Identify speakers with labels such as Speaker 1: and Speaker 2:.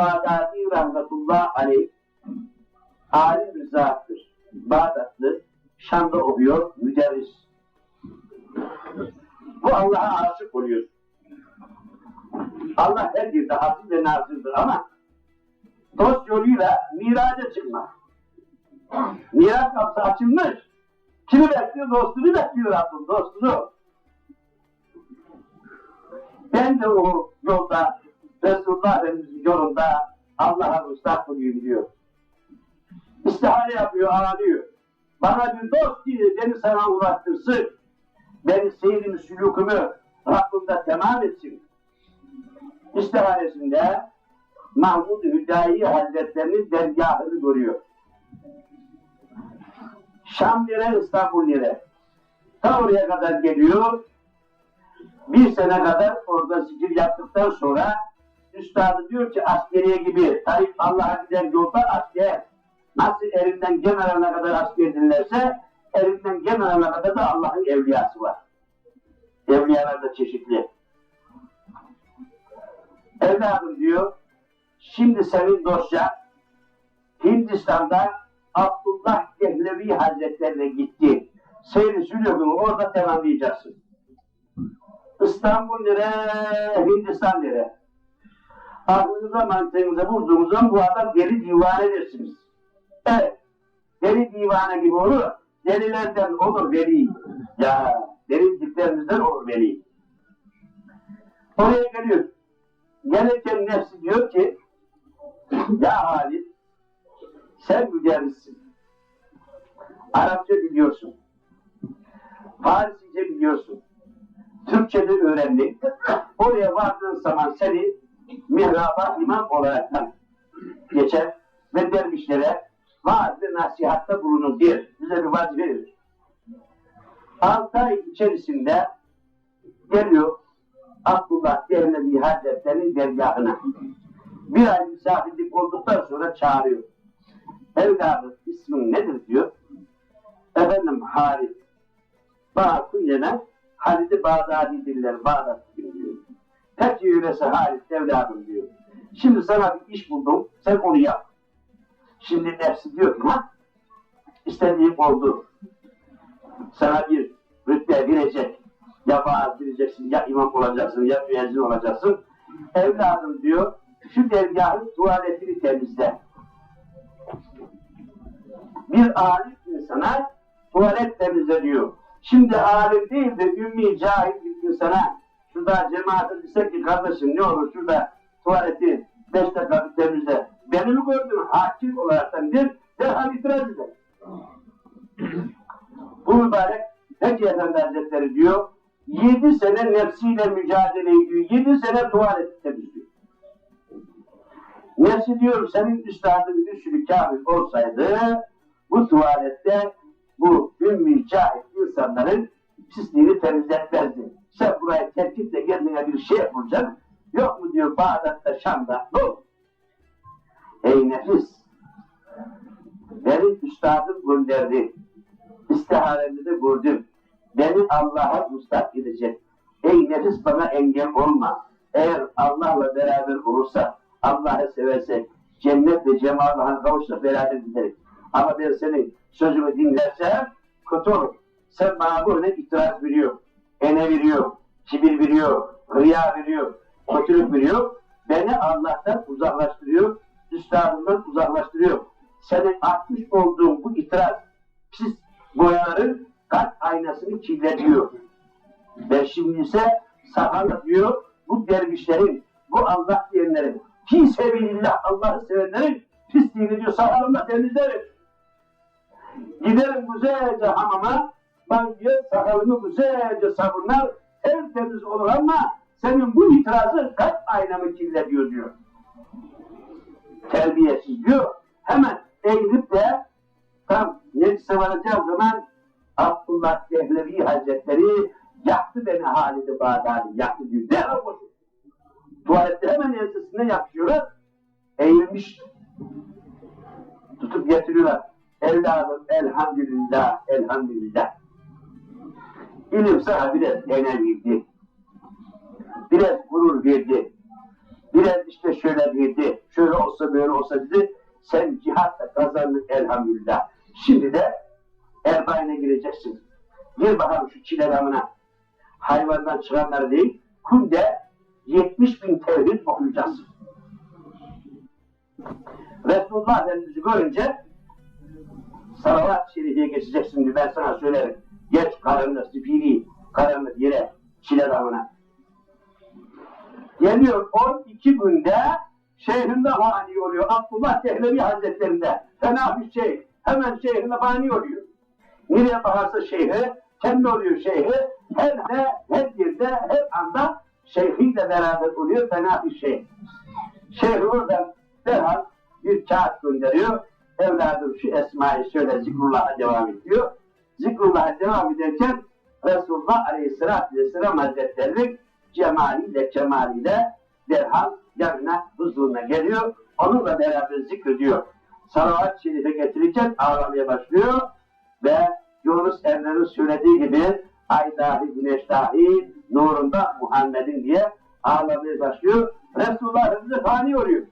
Speaker 1: Bağdadi rahmetullah aleyh alim bir zattır. Bağdatlı, Şam'da okuyor, müderris. Bu Allah'a aşık oluyor. Allah her yerde hafiz ve nazırdır ama dost yoluyla miraca çıkmak. Miraç kapısı açılmış. Kimi bekliyor? Dostunu bekliyor Rabbim, dostunu. Ben de o yolda, Efendimiz'in yolunda Allah'a müstahak oluyor diyor. İstihare yapıyor, ağlıyor. Bana bir dost değil, beni sana uğrattırsın. Beni seyrimi, sülûkümü Rabbimde tamam etsin. İstiharesinde Mahmud Hüdayi Hazretlerinin dergahını görüyor. Şam nere, İstanbul nere? Ta oraya kadar geliyor. Bir sene kadar orada zikir yaptıktan sonra üstadı diyor ki askeriye gibi Tayyip Allah'a giden yolda asker nasıl elinden gemerana kadar asker dinlerse elinden gemerana kadar da Allah'ın evliyası var. Evliyalar da çeşitli. Evladım diyor, şimdi senin dosya Hindistan'da Abdullah Dehlevi Hazretlerine gitti. Seyri sülükünü orada tamamlayacaksın. İstanbul nere, Hindistan nere? Aklınıza mantığınıza vurduğunuz zaman bu adam deli divane dersiniz. Evet, deli divane gibi olur. Delilerden olur veli. Ya, deli diplerimizden olur veli. Oraya geliyor. Gelirken nefsi diyor ki, ya Halit, sen müderrissin. Arapça biliyorsun. Farsça biliyorsun. Türkçe de öğrendin. Oraya vardığın zaman seni mihraba imam olarak geçer ve dervişlere vaaz ve nasihatta bulunur diye bize bir vazife verir. Altı ay içerisinde geliyor Abdullah Devlevi Hazretleri'nin dergahına. Bir ay misafirlik olduktan sonra çağırıyor. Evladım ismin nedir diyor. Efendim Halit. Bana kunyene Halid-i Bağdadi diller Bağdat diyor. Peki öyleyse Halit evladım diyor. Şimdi sana bir iş buldum. Sen onu yap. Şimdi nefsi diyor ki ha istediğim oldu. Sana bir rütbe verecek. Ya vaaz vereceksin, ya imam olacaksın, ya müezzin olacaksın. Evladım diyor, şu dergahın tuvaletini temizle. Bir alim insana tuvalet temizle diyor. Şimdi alim değil de ümmi cahil bir insana şurada cemaate desek ki kardeşim ne olur şurada tuvaleti beş dakika bir temizle. Beni mi gördün hakim olaraktan bir derhal itiraz eder. Bu mübarek Peki Efendi Hazretleri diyor, yedi sene nefsiyle mücadele ediyor, yedi sene tuvalet temizliyor. Nefsi diyor, senin üstadın bir sürü kafir olsaydı, bu tuvalette bu ümmi cahil insanların pisliğini temizletmezdi. Sen buraya terkip de kendine bir şey yapacaksın. Yok mu diyor Bağdat'ta, Şam'da. Olur? Ey nefis! Benim üstadım gönderdi. İstiharemi de gördüm. Beni Allah'a mustak edecek. Ey nefis bana engel olma. Eğer Allah'la beraber olursa, Allah'ı severse, cennet ve cemalullah'a kavuşsa beraber gideriz. Ama ben senin sözümü dinlersem kötü olur. Sen bana böyle itiraz veriyor, ene veriyor, kibir veriyor, rüya veriyor, kötülük veriyor. Beni Allah'tan uzaklaştırıyor, üstadından uzaklaştırıyor. Senin atmış olduğun bu itiraz, pis boyaların kalp aynasını kirletiyor. Ve şimdi ise sakal diyor, bu dervişlerin, bu Allah diyenlerin, fi sebilillah Allah'ı sevenlerin pisliğini diyor sakalımla temizlerim. Giderim güzelce hamama, banyoya sakalımı güzelce sabunlar, tertemiz olur ama senin bu itirazın kalp aynamı kirletiyor diyor. Terbiyesiz diyor. Hemen eğilip de tam nefse varacağı zaman Abdullah Dehlevi Hazretleri yaktı beni Halid-i Bağdadi, yaktı diyor. Derhal koşuyor. Tuvalette hemen ensesine yapışıyorlar. Eğilmiş. Tutup getiriyorlar. Evladım elhamdülillah, elhamdülillah. İlim sana biraz değne verdi. Biraz gurur verdi. Biraz işte şöyle dedi, şöyle olsa böyle olsa dedi. Sen cihatla kazandın elhamdülillah. Şimdi de erbayına gireceksin. Gir bakalım şu çile damına. Hayvandan çıkanları değil, kunde 70 bin tevhid okuyacaksın. Resulullah Efendimiz'i görünce salavat-ı şerifeye geçeceksin diye ben sana söylerim. Geç zifiri, karanlık yere, çile damına. Geliyor 12 günde şeyhinde fani oluyor. Abdullah Dehlevi Hazretlerinde. Fena bir şey. Hemen şeyhinde fani oluyor. Nereye bakarsa şeyhi, kendi oluyor şeyhi. Her ne, her yerde, her anda şeyhiyle beraber oluyor. Fena bir şey. Şeyh oradan derhal bir kağıt gönderiyor. Evladım şu esmayı şöyle zikrullah'a devam ediyor. Zikrullah'a devam ederken Resulullah Aleyhisselatü Vesselam Hazretleri cemaliyle kemaliyle derhal yanına huzuruna geliyor. Onunla beraber zikrediyor. Salavat-ı Şerif'e getirirken ağlamaya başlıyor ve Yunus Emre'nin söylediği gibi ay dahi güneş dahi nurunda Muhammed'in diye ağlamaya başlıyor. Resulullah Efendimiz fani oluyor.